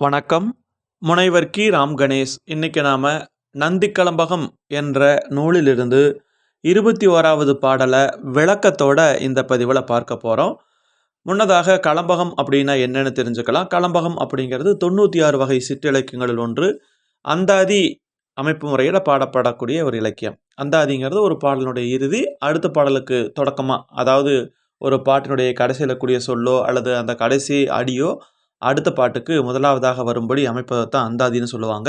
வணக்கம். முனைவர் கி. ராம் கணேஷ். இன்னைக்கு நாம் நந்தி கலம்பகம் என்ற நூலிலிருந்து இருபத்தி ஓராவது பாடலை விளக்கத்தோட இந்த பதிவில் பார்க்க போகிறோம் முன்னதாக கலம்பகம் அப்படின்னா என்னென்னு தெரிஞ்சுக்கலாம். கலம்பகம் அப்படிங்கிறது தொண்ணூற்றி ஆறு வகை சிற்றிலக்கியங்களில் ஒன்று. அந்தாதி அமைப்பு முறையில் பாடப்படக்கூடிய ஒரு இலக்கியம். அந்தாதிங்கிறது ஒரு பாடலினுடைய இறுதி அடுத்த பாடலுக்கு தொடக்கமாக அதாவது ஒரு பாட்டினுடைய கடைசியில் கூடிய சொல்லோ அல்லது அந்த கடைசி அடியோ அடுத்த பாட்டுக்கு முதலாவதாக வரும்படி அமைப்பதை தான் அந்தாதின்னு சொல்லுவாங்க.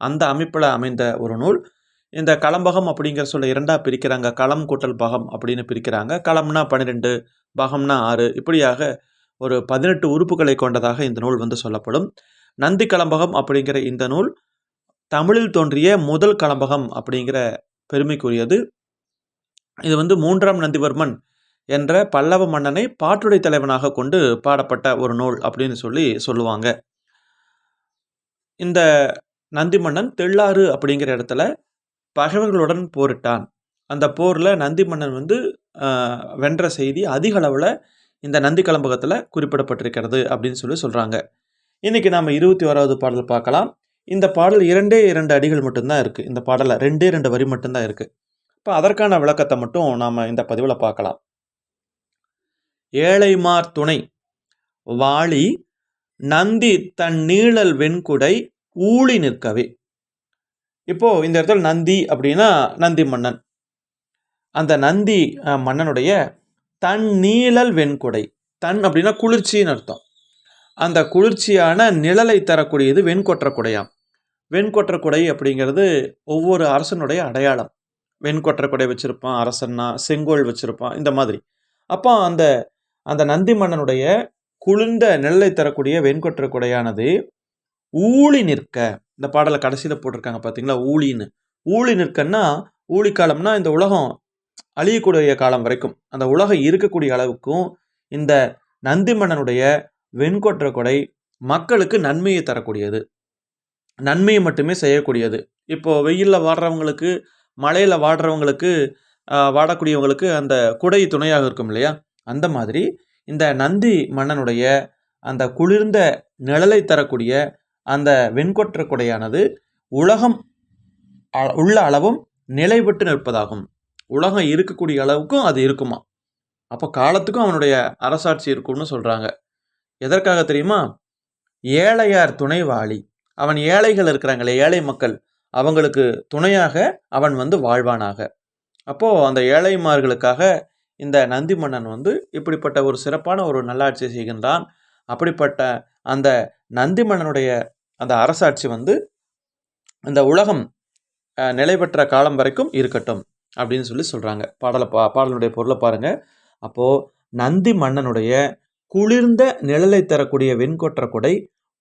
அந்த அமைப்பில் அமைந்த ஒரு நூல். இந்த களம்பகம் அப்படிங்கிற சொல்ல இரண்டாக பிரிக்கிறாங்க. களம் கூட்டல் பகம் அப்படின்னு பிரிக்கிறாங்க. களம்னா பன்னிரெண்டு பகம்னா ஆறு. இப்படியாக ஒரு பதினெட்டு உறுப்புகளை கொண்டதாக இந்த நூல் வந்து சொல்லப்படும். நந்தி களம்பகம் அப்படிங்கிற இந்த நூல் தமிழில் தோன்றிய முதல் களம்பகம் அப்படிங்கிற பெருமைக்குரியது. இது வந்து மூன்றாம் நந்திவர்மன் என்ற பல்லவ மன்னனை பாட்டுடை தலைவனாக கொண்டு பாடப்பட்ட ஒரு நூல் அப்படின்னு சொல்லி சொல்லுவாங்க. இந்த நந்தி மன்னன் தெள்ளாறு அப்படிங்கிற இடத்துல பகைவர்களுடன் போரிட்டான். அந்த போரில் நந்தி மன்னன் வந்து வென்ற செய்தி அதிக அளவில் இந்த நந்தி கலம்பகத்தில் குறிப்பிடப்பட்டிருக்கிறது அப்படின்னு சொல்லி சொல்கிறாங்க இன்றைக்கி நாம் இருபத்தி ஓராவது பாடல் பார்க்கலாம். இந்த பாடல் இரண்டே இரண்டு அடிகள் மட்டும்தான் இருக்குது இந்த பாடலில் ரெண்டே ரெண்டு வரி மட்டும்தான் இருக்குது இப்போ அதற்கான விளக்கத்தை மட்டும் நாம் இந்த பதிவில் பார்க்கலாம். ஏழைமார் துணை. வாளி நந்தி தன் நீழல் வெண்குடை ஊழி நிற்கவே. இப்போ இந்த இடத்துல நந்தி அப்படின்னா நந்தி மன்னன். அந்த நந்தி மன்னனுடைய தன் நீழல் வெண்குடை. தன் அப்படின்னா குளிர்ச்சின்னு அர்த்தம். அந்த குளிர்ச்சியான நிழலை தரக்கூடியது வெண்கொற்ற குடையாம். வெண்கொற்ற குடை அப்படிங்கிறது ஒவ்வொரு அரசனுடைய அடையாளம். வெண்கொற்ற குடை வச்சுருப்பான் அரசன்னா செங்கோல் வச்சுருப்பான் இந்த மாதிரி. அப்போ அந்த அந்த நந்தி மன்னனுடைய குளிர்ந்த நெல்லை தரக்கூடிய வெண்கொற்ற குடையானது ஊழி நிற்க. இந்த பாடலை கடைசியில் போட்டிருக்காங்க பார்த்தீங்களா ஊழின்னு. ஊழி நிற்கன்னா ஊழி காலம்னா இந்த உலகம் அழியக்கூடிய காலம் வரைக்கும். அந்த உலகம் இருக்கக்கூடிய அளவுக்கும் இந்த நந்தி மன்னனுடைய வெண்கொற்ற கொடை மக்களுக்கு நன்மையை தரக்கூடியது. நன்மையை மட்டுமே செய்யக்கூடியது. இப்போது வெயிலில் வாடுறவங்களுக்கு மழையில் வாடுறவங்களுக்கு வாடக்கூடியவங்களுக்கு அந்த குடை துணையாக இருக்கும் இல்லையா? அந்த மாதிரி இந்த நந்தி மன்னனுடைய அந்த குளிர்ந்த நிழலை தரக்கூடிய அந்த வெண்கொற்ற குடையானது உலகம் உள்ள அளவும் நிலைபட்டு நிற்பதாகும். உலகம் இருக்கக்கூடிய அளவுக்கும் அது இருக்குமா? அப்போ காலத்துக்கும் அவனுடைய அரசாட்சி இருக்கும்னு சொல்கிறாங்க எதற்காக தெரியுமா? ஏழையார் துணைவாளி. அவன் ஏழைகள் இருக்கிறாங்களே ஏழை மக்கள். அவங்களுக்கு துணையாக அவன் வந்து வாழ்வானாக. அப்போது அந்த ஏழைமார்களுக்காக இந்த நந்தி மன்னன் வந்து இப்படிப்பட்ட ஒரு சிறப்பான ஒரு நல்லாட்சி செய்கின்றான். அப்படிப்பட்ட அந்த நந்தி மன்னனுடைய அந்த அரசாட்சி வந்து இந்த உலகம் நிலை பெற்ற காலம் வரைக்கும் இருக்கட்டும் அப்படின்னு சொல்லி சொல்கிறாங்க பாடலை பா பாடலுடைய பொருளை பாருங்கள் அப்போது நந்தி மன்னனுடைய குளிர்ந்த நிழலை தரக்கூடிய வெண்கொற்ற கொடை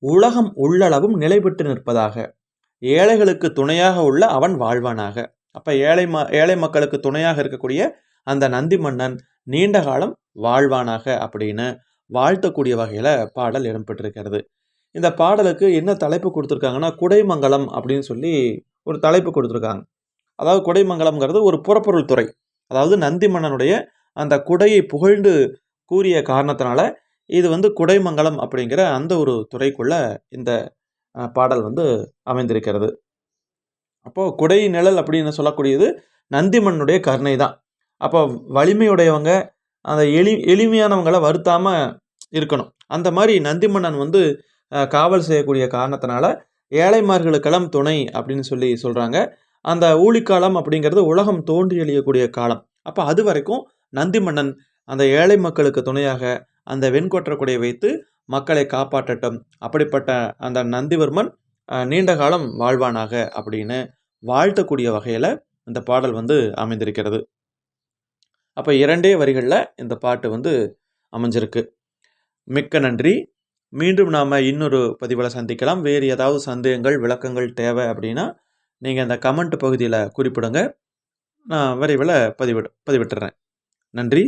உலகம் உள்ளளவும் நிலை பெற்று நிற்பதாக. ஏழைகளுக்கு துணையாக உள்ள அவன் வாழ்வானாக. அப்போ ஏழை ம ஏழை மக்களுக்கு துணையாக இருக்கக்கூடிய அந்த நந்தி மன்னன் நீண்ட காலம் வாழ்வானாக அப்படின்னு வாழ்த்தக்கூடிய வகையில் பாடல் இடம்பெற்றிருக்கிறது. இந்த பாடலுக்கு என்ன தலைப்பு கொடுத்துருக்காங்கன்னா குடைமங்கலம் அப்படின்னு சொல்லி ஒரு தலைப்பு கொடுத்துருக்காங்க. அதாவது குடைமங்கலம்ங்கிறது ஒரு புறப்பொருள் துறை. அதாவது நந்தி மன்னனுடைய அந்த குடையை புகழ்ந்து கூறிய காரணத்தினால இது வந்து குடைமங்கலம் அப்படிங்கிற அந்த ஒரு துறைக்குள்ள இந்த பாடல் வந்து அமைந்திருக்கிறது. அப்போது குடை நிழல் அப்படின்னு சொல்லக்கூடியது நந்திமன்னுடைய கருணை தான் அப்போ வலிமையுடையவங்க அந்த எளி எளிமையானவங்களை வருத்தாமல் இருக்கணும். அந்த மாதிரி நந்தி மன்னன் வந்து காவல் செய்யக்கூடிய காரணத்தினால ஏழைமார்களுக்கெல்லாம் துணை அப்படின்னு சொல்லி சொல்கிறாங்க அந்த ஊழிக்காலம் அப்படிங்கிறது உலகம் தோன்றி எழியக்கூடிய காலம். அப்போ அது வரைக்கும் நந்தி மன்னன் அந்த ஏழை மக்களுக்கு துணையாக அந்த வெண்கொற்றக்குடையை வைத்து மக்களை காப்பாற்றட்டும். அப்படிப்பட்ட அந்த நந்திவர்மன் நீண்ட காலம் வாழ்வானாக அப்படின்னு வாழ்த்தக்கூடிய வகையில் இந்த பாடல் வந்து அமைந்திருக்கிறது. அப்போ இரண்டே வரிகளில் இந்த பாட்டு வந்து அமைஞ்சிருக்கு. மிக்க நன்றி. மீண்டும் நாம் இன்னொரு பதிவில் சந்திக்கலாம். வேறு ஏதாவது சந்தேகங்கள் விளக்கங்கள் தேவை அப்படின்னா நீங்கள் இந்த கமெண்ட் பகுதியில் குறிப்பிடுங்க. நான் விரைவில் பதிவிட பதிவிட்டுறேன். நன்றி.